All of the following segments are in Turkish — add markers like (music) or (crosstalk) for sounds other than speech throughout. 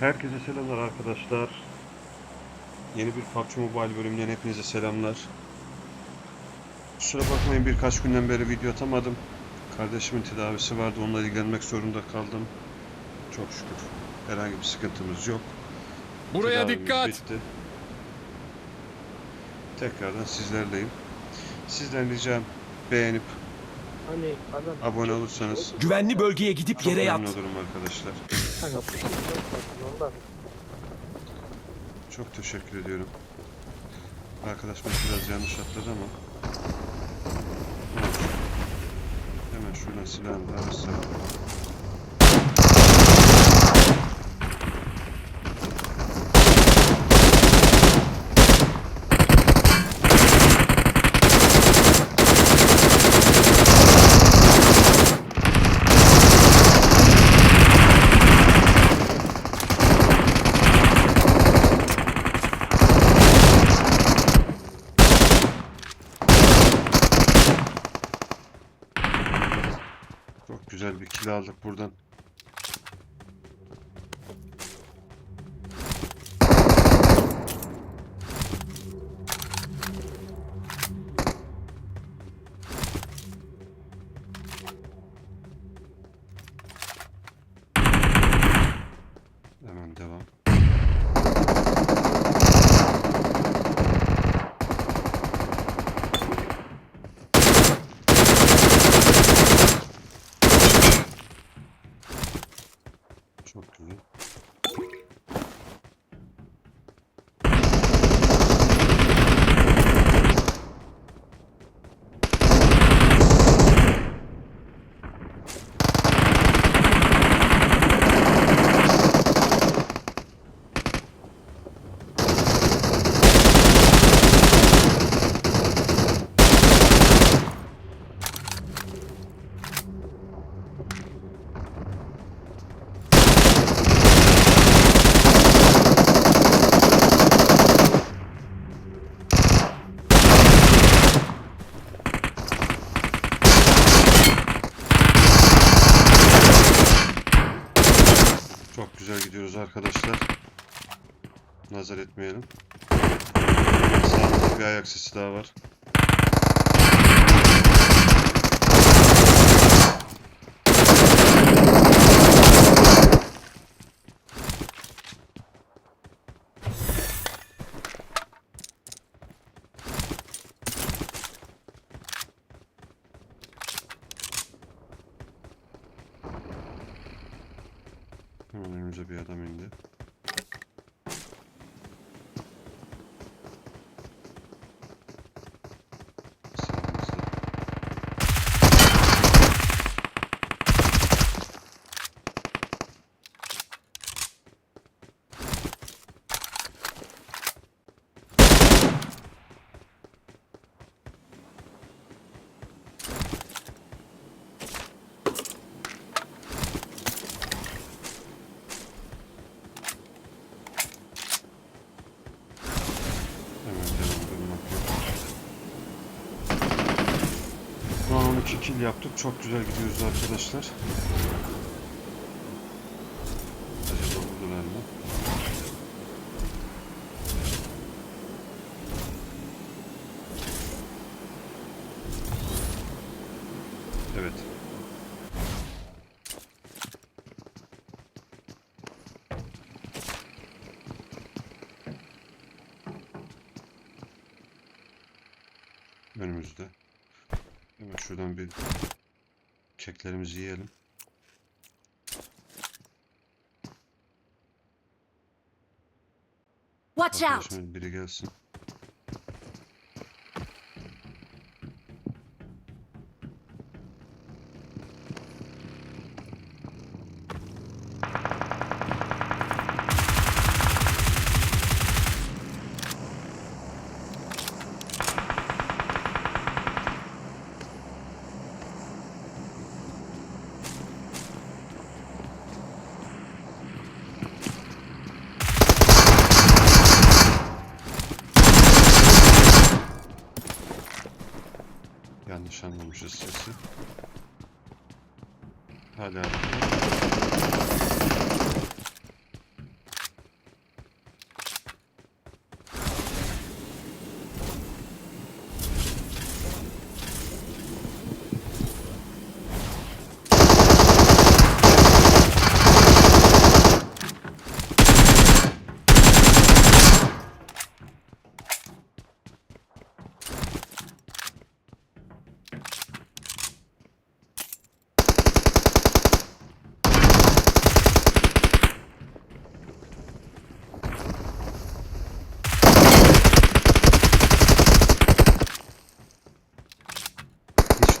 Herkese selamlar arkadaşlar. Yeni bir PUBG Mobile bölümünden hepinize selamlar. Kusura bakmayın birkaç günden beri video atamadım. Kardeşimin tedavisi vardı onunla ilgilenmek zorunda kaldım. Çok şükür herhangi bir sıkıntımız yok. Buraya Tedavimiz dikkat. bitti. Tekrardan sizlerleyim. Sizden ricam beğenip Hani adam abone olursanız Güvenli bölgeye gidip yere yat. olurum arkadaşlar. kanka ondan. Çok teşekkür ediyorum. Arkadaşımız biraz yanlış atladı ama. Hemen şuradan silahını alırsak. Çok güzel bir kill aldık buradan. Hemen devam. Çok güzel. Çok güzel gidiyoruz arkadaşlar. Nazar etmeyelim. Sağımızda bir ayak sesi daha var. Hemen önümüze bir adam indi. Sağımızda. Hemen devam durmak yok. Şu an 12 kill yaptık. Çok güzel gidiyoruz arkadaşlar. Acaba vurdular mı? Evet. Önümüzde. Hemen şuradan bir keklerimizi yiyelim. Watch out! Biri gelsin. Yanlış anlamışız sesi. Hala.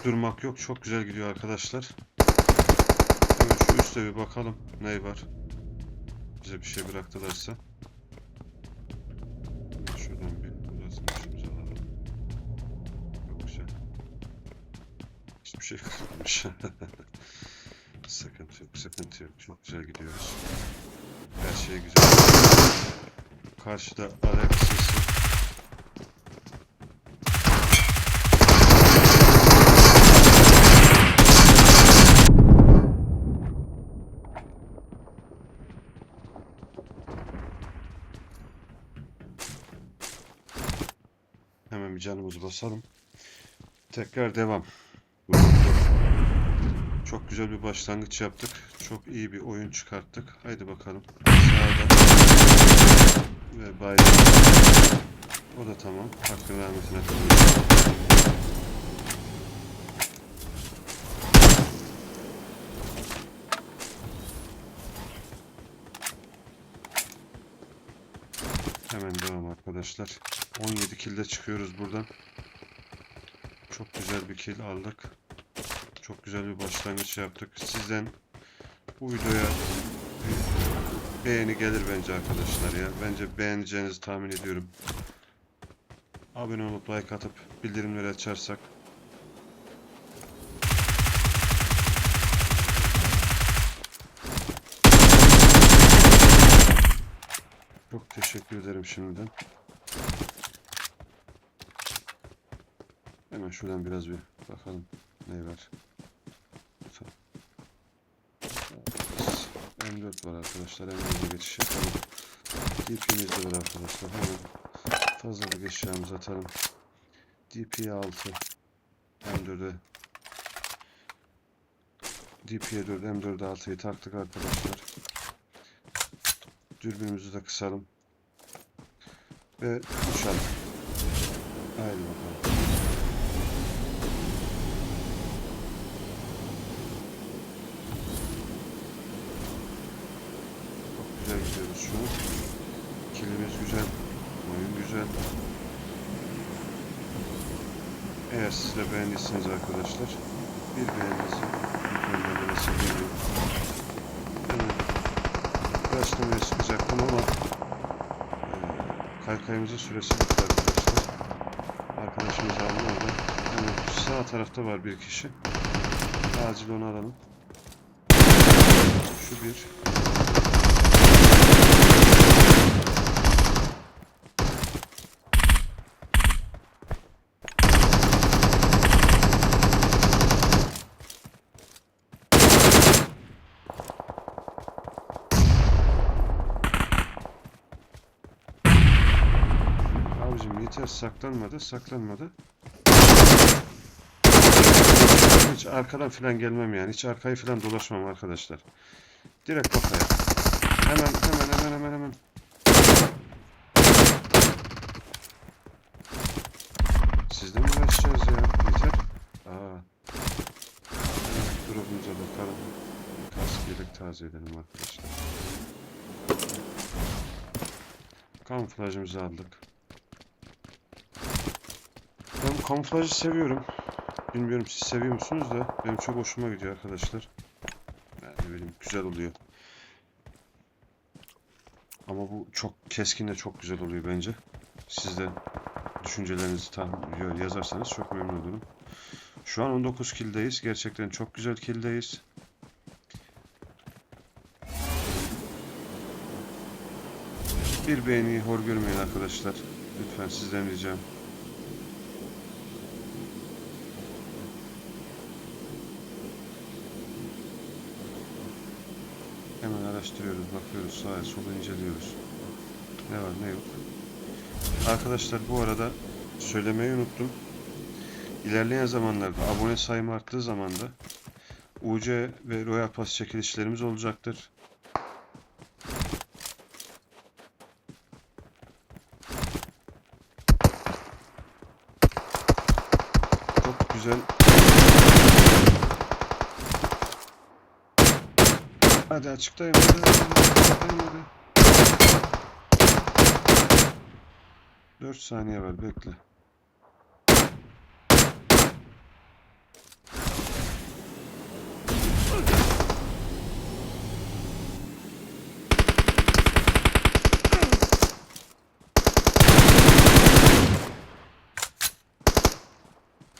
Durmak yok. Çok güzel gidiyor arkadaşlar. Hemen şu üstte bir bakalım ne var. Bize bir şey bıraktılarsa. Şuradan bir burasını şurada alalım. Çok güzel. Hiçbir şey kalmamış. (laughs) sıkıntı yok, sıkıntı yok. Çok güzel gidiyoruz. Her şey güzel. Karşıda ayak. Hemen bir canımızı basalım. Tekrar devam. Çok güzel bir başlangıç yaptık. Çok iyi bir oyun çıkarttık. Haydi bakalım. Sağda. Ve bayram. O da tamam. Hakkın rahmetine. Hemen devam arkadaşlar. 17 kilde çıkıyoruz buradan. Çok güzel bir kill aldık. Çok güzel bir başlangıç yaptık. Sizden bu videoya bir beğeni gelir bence arkadaşlar ya. Bence beğeneceğinizi tahmin ediyorum. Abone olup like atıp bildirimleri açarsak Çok teşekkür ederim şimdiden. Hemen şuradan biraz bir bakalım ne var. Tamam. M4 var arkadaşlar. M4'e geçiş yapalım. DP'miz de var arkadaşlar. Hemen fazlalık eşyamızı atalım. DP'ye 6. M4'e DP'ye 4, M4'e 6'yı taktık arkadaşlar. Dürbünümüzü de kısalım. Ve uçalım. Haydi bakalım. Çok güzel an. Kilimiz güzel. Oyun güzel. Eğer siz de beğendiyseniz arkadaşlar bir beğeninizi esirgemiyorum. Hemen başlamaya çıkacaktım ama eee, kaykayımızın süresi bitti arkadaşlar. Arkadaşımız aldı orada. Hemen sağ tarafta var bir kişi. Acil onu alalım. Şu bir. Abicim yeter saklanmadı saklanmadı. Hiç arkadan filan gelmem yani. Hiç arkayı filan dolaşmam arkadaşlar. Direkt kafaya. Hemen hemen hemen hemen hemen. Sizle mi uğraşacağız ya? Yeter. Aa. Drop'umuza bakalım. Kask yedek taze edelim arkadaşlar. Kamuflajımızı aldık. Ben kamuflajı seviyorum. Bilmiyorum siz seviyor musunuz da benim çok hoşuma gidiyor arkadaşlar. Yani ne bileyim güzel oluyor. Ama bu çok keskin de çok güzel oluyor bence. Siz de düşüncelerinizi tahmin yazarsanız çok memnun olurum. Şu an 19 kildeyiz. Gerçekten çok güzel kildeyiz. Bir beğeniyi hor görmeyin arkadaşlar. Lütfen sizden ricam. Hemen araştırıyoruz, bakıyoruz, sağa sola inceliyoruz. Ne var ne yok. Arkadaşlar bu arada söylemeyi unuttum. İlerleyen zamanlarda abone sayımı arttığı zaman da UC ve Royal Pass çekilişlerimiz olacaktır. Çok güzel. Hadi açıkta yemedi. yemedi. 4 saniye ver bekle.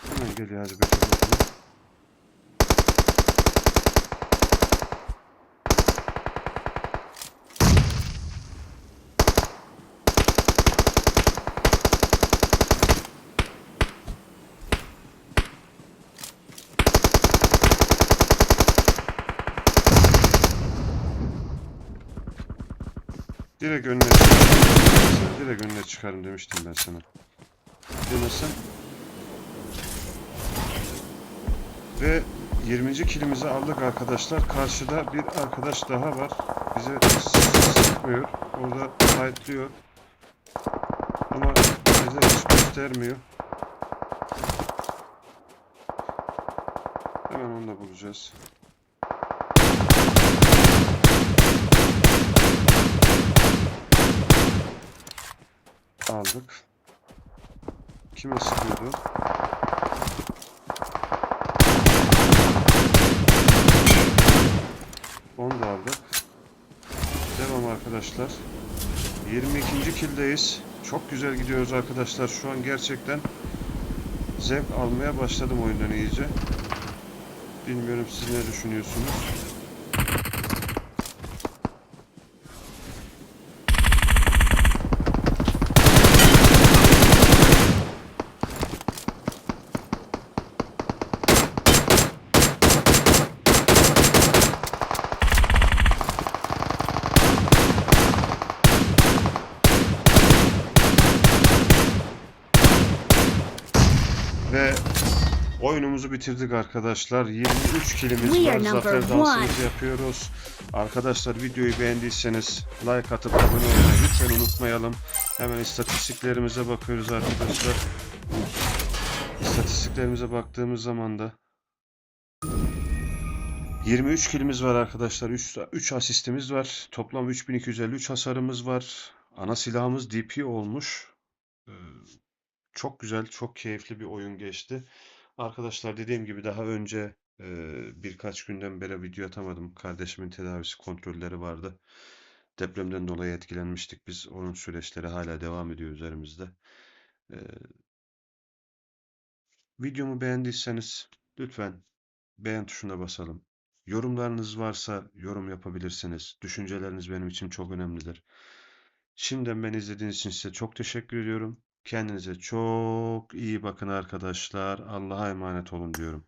Hemen geliyor hadi bekle. Direkt önüne çıkarım. Direkt önüne çıkarım demiştim ben sana. Demesin. Ve 20. kilimizi aldık arkadaşlar. Karşıda bir arkadaş daha var. Bize sıkmıyor. Orada fightlıyor. Ama bize hiç göstermiyor. Hemen onu da bulacağız. Aldık. Kime sıkıyordu? Onu da aldık. Devam arkadaşlar. 22. kildeyiz. Çok güzel gidiyoruz arkadaşlar. Şu an gerçekten zevk almaya başladım oyundan iyice. Bilmiyorum siz ne düşünüyorsunuz? Ve oyunumuzu bitirdik arkadaşlar. 23 kilimiz var. Zafer dansımızı yapıyoruz. Arkadaşlar videoyu beğendiyseniz like atıp abone olmayı lütfen unutmayalım. Hemen istatistiklerimize bakıyoruz arkadaşlar. İstatistiklerimize baktığımız zaman da 23 kilimiz var arkadaşlar. 3, 3 asistimiz var. Toplam 3253 hasarımız var. Ana silahımız DP olmuş. Ee, çok güzel, çok keyifli bir oyun geçti. Arkadaşlar dediğim gibi daha önce e, birkaç günden beri video atamadım. Kardeşimin tedavisi kontrolleri vardı. Depremden dolayı etkilenmiştik biz. Onun süreçleri hala devam ediyor üzerimizde. E, videomu beğendiyseniz lütfen beğen tuşuna basalım. Yorumlarınız varsa yorum yapabilirsiniz. Düşünceleriniz benim için çok önemlidir. Şimdiden beni izlediğiniz için size çok teşekkür ediyorum. Kendinize çok iyi bakın arkadaşlar. Allah'a emanet olun diyorum.